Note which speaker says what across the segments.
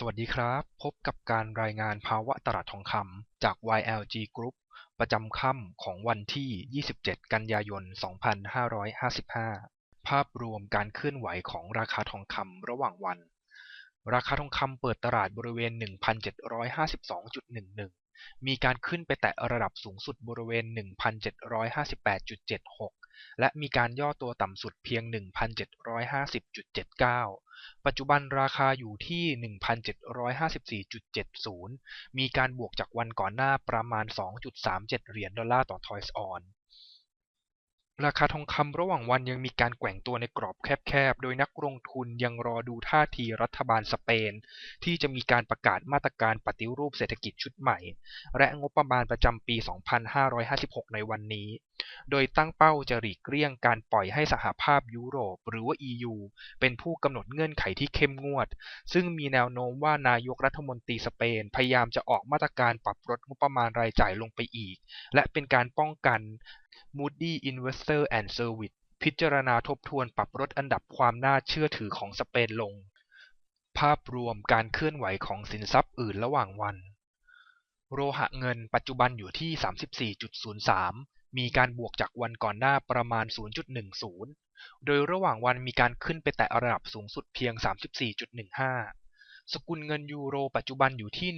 Speaker 1: สวัสดีครับ พบกับการรายงานภาวะตลาดทองคำจาก YLG Group ประจำค่ำของวันที่ 27 กันยายน 2555 ภาพรวมการเคลื่อนไหวของราคาทองคำระหว่างวัน ราคาทองคำเปิดตลาดบริเวณ 1,752.11 มีการขึ้นไปแตะระดับสูงสุดบริเวณ 1,758.76 และมีการย่อตัวต่ำสุดเพียง 1,750.79 ปัจจุบันราคาอยู่ที่ 1,754.70 มีการบวกจากวันก่อนหน้าประมาณ 2.37 เหรียญดอลลาร์ต่อทอยส์ออน ราคาทองคำระหว่างวันยังมีการแกว่งตัวในกรอบแคบๆ โดยนักลงทุนยังรอดูท่าทีรัฐบาลสเปน ที่จะมีการประกาศมาตรการปฏิรูปเศรษฐกิจชุดใหม่ และงบประมาณประจำปี 2556 ในวันนี้ โดยตั้งเป้าจะหลีกเลี่ยงการปล่อยให้สหภาพยุโรป หรือว่า EU เป็นผู้กำหนดเงื่อนไขที่เข้มงวด ซึ่งมีแนวโน้มว่านายกรัฐมนตรีสเปน พยายามจะออกมาตรการปรับลดงบประมาณรายจ่ายลงไปอีก และเป็นการป้องกัน Moody Investor and Service พิจารณาทบทวนปรับลดอันดับความน่าเชื่อถือของสเปนลง ภาพรวมการเคลื่อนไหวของสินทรัพย์อื่นระหว่างวัน โลหะเงินปัจจุบันอยู่ที่ 34.03 มีการบวกจากวันก่อนหน้าประมาณ 0.10 โดยระหว่างวันมีการขึ้นไปแตะระดับสูงสุดเพียง 34.15 สกุลเงินยูโรปัจจุบันอยู่ที่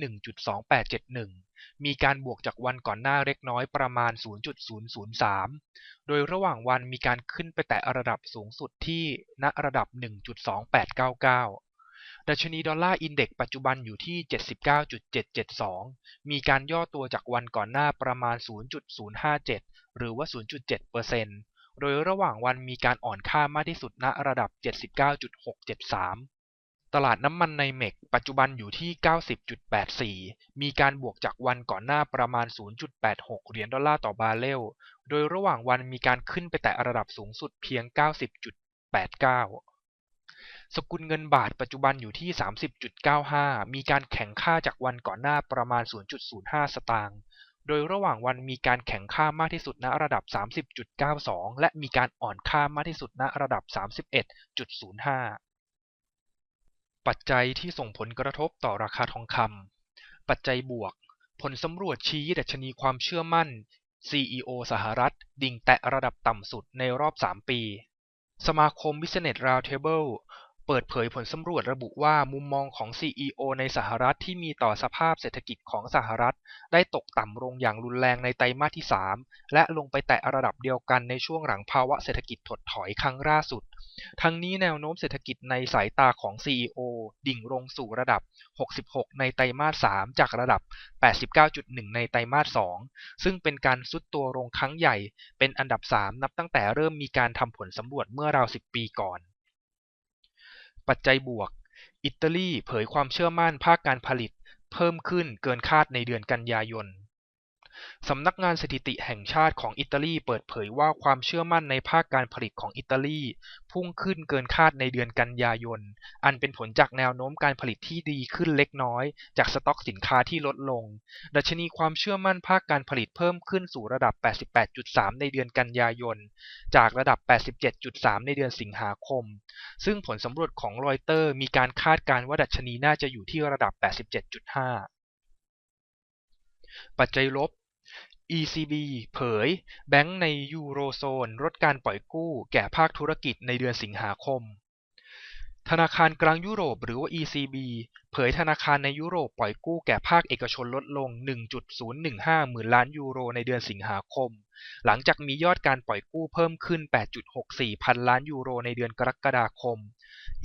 Speaker 1: 1.2871 มีการบวกจากวันก่อนหน้าเล็กน้อยประมาณ 0.003 โดยระหว่างวันมีการขึ้นไปแตะระดับสูงสุดที่ณระดับ 1.2899 ดัชนีดอลลาร์อินเด็กปัจจุบันอยู่ที่ 79.772 มีการย่อตัวจากวันก่อนหน้าประมาณ 0.057 หรือว่า 0.7%โดยระหว่างวันมีการอ่อนค่ามากที่สุดณระดับ 79.673 ตลาดน้ำมันในเมกปัจจุบันอยู่ที่ 90.84 มีการบวกจากวันก่อนหน้าประมาณ 0.86 เหรียญดอลลาร์ต่อบาร์เรล โดยระหว่างวันมีการขึ้นไปแตะระดับสูงสุดเพียง 90.89 สกุลเงินบาทปัจจุบันอยู่ที่ 30.95 มีการแข็งค่าจากวันก่อนหน้าประมาณ 0.05 สตางค์ โดยระหว่างวันมีการแข็งค่ามากที่สุดณระดับ 30.92 และมีการอ่อนค่ามากที่สุดณระดับ 31.05 ปัจจัยที่ส่งผลกระทบต่อราคาทองคำปัจจัยบวก ผลสำรวจชี้ดัชนีความเชื่อมั่น CEO สหรัฐ ดิ่งแตะระดับต่ำสุดในรอบ 3 ปี สมาคม Business Roundtable เปิดเผยผลสำรวจระบุว่ามุมมองของ CEO ในสหรัฐที่มีต่อสภาพเศรษฐกิจของสหรัฐ ได้ตกต่ำลงอย่างรุนแรงในไตรมาสที่ 3 และลงไปแตะระดับเดียวกันในช่วงหลังภาวะเศรษฐกิจถดถอยครั้งล่าสุด ทั้งนี้แนวโน้มเศรษฐกิจในสายตาของ CEO ดิ่งลงสู่ระดับ 66 ในไตรมาส 3 จากระดับ 89.1 ในไตรมาส 2 ซึ่งเป็นการซุดตัวลงครั้งใหญ่เป็นอันดับ 3 นับตั้งแต่เริ่มมีการทำผลสำรวจเมื่อราว 10 ปีก่อน ปัจจัยบวก อิตาลีเผยความเชื่อมั่นภาคการผลิตเพิ่มขึ้นเกินคาดในเดือนกันยายน สำนักงานสถิติแห่งชาติของอิตาลีเปิดเผยว่าความเชื่อมั่นในภาคการผลิตของอิตาลีพุ่งขึ้นเกินคาดในเดือนกันยายน อันเป็นผลจากแนวโน้มการผลิตที่ดีขึ้นเล็กน้อย จากสต็อกสินค้าที่ลดลง ดัชนีความเชื่อมั่นภาคการผลิตเพิ่มขึ้นสู่ระดับ 88.3 ในเดือนกันยายน จากระดับ 87.3 ในเดือนสิงหาคม ซึ่งผลสำรวจของรอยเตอร์มีการคาดการณ์ว่าดัชนีน่าจะอยู่ที่ระดับ 87.5ปัจจัยลบ ECB เผย แบงก์ในยูโรโซนลดการปล่อยกู้แก่ภาคธุรกิจในเดือนสิงหาคม ธนาคารกลางยุโรปหรือว่า ECB เผยธนาคารในยุโรปปล่อยกู้แก่ภาคเอกชนลดลง 1.015 หมื่นล้านยูโรในเดือนสิงหาคม หลังจากมียอดการปล่อยกู้เพิ่มขึ้น 8.64 พันล้านยูโรในเดือนกรกฎาคม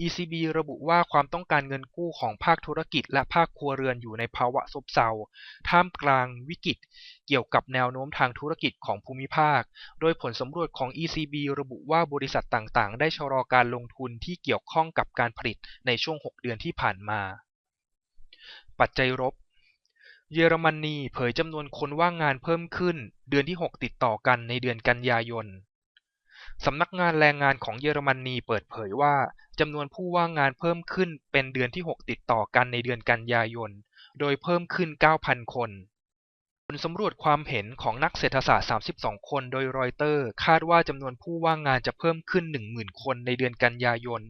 Speaker 1: ECB ระบุว่าความต้องการเงินกู้ของภาคธุรกิจและภาคครัวเรือนอยู่ในภาวะซบเซา ท่ามกลางวิกฤตเกี่ยวกับแนวโน้มทางธุรกิจของภูมิภาค โดยผลสำรวจของ ECB ระบุว่าบริษัทต่างๆ ได้ชะลอการลงทุนที่เกี่ยวข้องกับการผลิตในช่วง 6 เดือนที่ผ่านมา ปัจจัยลบเยอรมนีเผยจำนวนคนว่างงานเพิ่มขึ้น เดือนที่ 6 ติดต่อกันในเดือนกันยายน สำนักงานแรงงานของเยอรมนีเปิดเผยว่าจำนวนผู้ว่างงานเพิ่มขึ้นเป็นเดือนที่ 6 ติดต่อกันในเดือนกันยายน โดยเพิ่มขึ้น 9,000 คน ผลสำรวจความเห็นของนักเศรษฐศาสตร์ 32 คนโดยรอยเตอร์ คาดว่าจำนวนผู้ว่างงานจะเพิ่มขึ้น 10,000 คนในเดือนกันยายน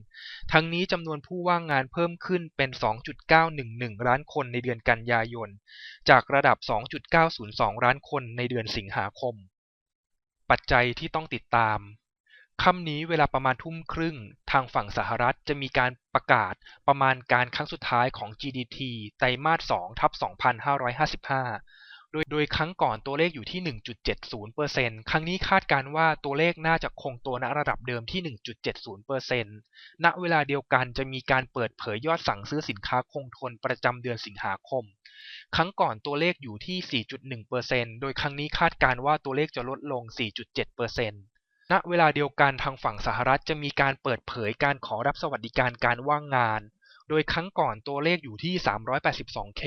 Speaker 1: ทั้งนี้จำนวนผู้ว่างงานเพิ่มขึ้นเป็น 2.911 ล้านคนในเดือนกันยายน จากระดับ 2.902 ล้านคนในเดือนสิงหาคม ปัจจัยที่ต้องติดตาม ค่ำนี้เวลาประมาณทุ่มครึ่ง ทางฝั่งสหรัฐจะมีการประกาศประมาณการครั้งสุดท้ายของ GDP ไตรมาส2ทับ2555 โดยโดยครั้งก่อนตัวเลขอยู่ที่ 1.70%ครั้งนี้คาดการว่าตัวเลขน่าจะคงตัวณระดับเดิมที่ 1.70%ณเวลาเดียวกันจะมีการเปิดเผยยอดสั่งซื้อสินค้าคงทนประจำเดือนสิงหาคม ครั้งก่อนตัวเลขอยู่ที่ 4.1%โดยครั้งนี้คาดการว่าตัวเลขจะลดลง 4.7% ณเวลาเดียวกันทางฝั่งสหรัฐจะมีการเปิดเผยการขอรับสวัสดิการการว่างงาน โดยครั้งก่อนตัวเลขอยู่ที่ 382K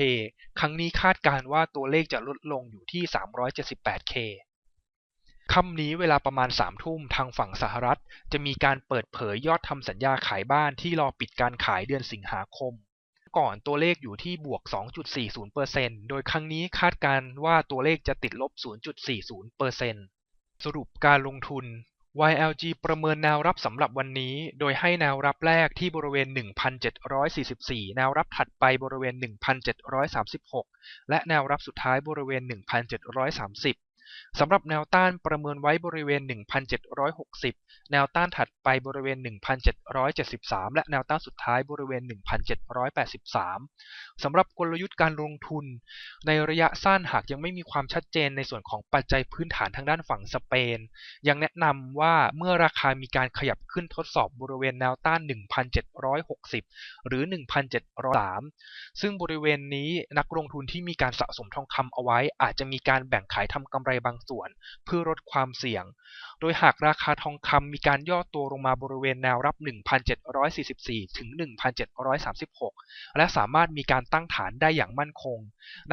Speaker 1: ครั้งนี้คาดการณ์ว่าตัวเลขจะลดลงอยู่ที่ 378K ค่ำนี้เวลาประมาณ 3 ทุ่มทางฝั่งสหรัฐ จะมีการเปิดเผยยอดทำสัญญาขายบ้านที่รอปิดการขายเดือนสิงหาคม ก่อนตัวเลขอยู่ที่บวก 2.40%โดยครั้งนี้คาดการณ์ว่าตัวเลขจะติดลบ 0.40% สรุปการลงทุน YLG ประเมินแนวรับสำหรับวันนี้ โดยให้แนวรับแรกที่บริเวณ 1,744 แนวรับถัดไปบริเวณ 1,736 และแนวรับสุดท้ายบริเวณ 1,730 สำหรับแนวต้านประเมินไว้บริเวณ 1,760 แนวต้านถัดไปบริเวณ 1,773 และแนวต้านสุดท้ายบริเวณ 1,783 สำหรับกลยุทธ์การลงทุน ในระยะสั้นหากยังไม่มีความชัดเจนในส่วนของปัจจัยพื้นฐานทางด้านฝั่งสเปน ยังแนะนำว่าเมื่อราคามีการขยับขึ้นทดสอบบริเวณแนวต้าน 1,760 หรือ 1,703 ซึ่งบริเวณนี้นักลงทุนที่มีการสะสมทองคำเอาไว้ อาจจะมีการแบ่งขายทำกำไรบางส่วน เพื่อลดความเสี่ยง โดยหากราคาทองคำมีการย่อตัวลงมาบริเวณแนวรับ 1,744 ถึง 1,736 และสามารถมีการตั้งฐานได้อย่างมั่นคง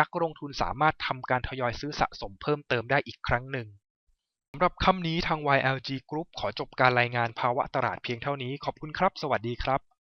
Speaker 1: นักลงทุนสามารถทำการทยอยซื้อสะสมเพิ่มเติมได้อีกครั้งหนึ่งสำหรับค่ำนี้ทาง YLG Group ขอจบการรายงานภาวะตลาดเพียงเท่านี้ ขอบคุณครับ สวัสดีครับ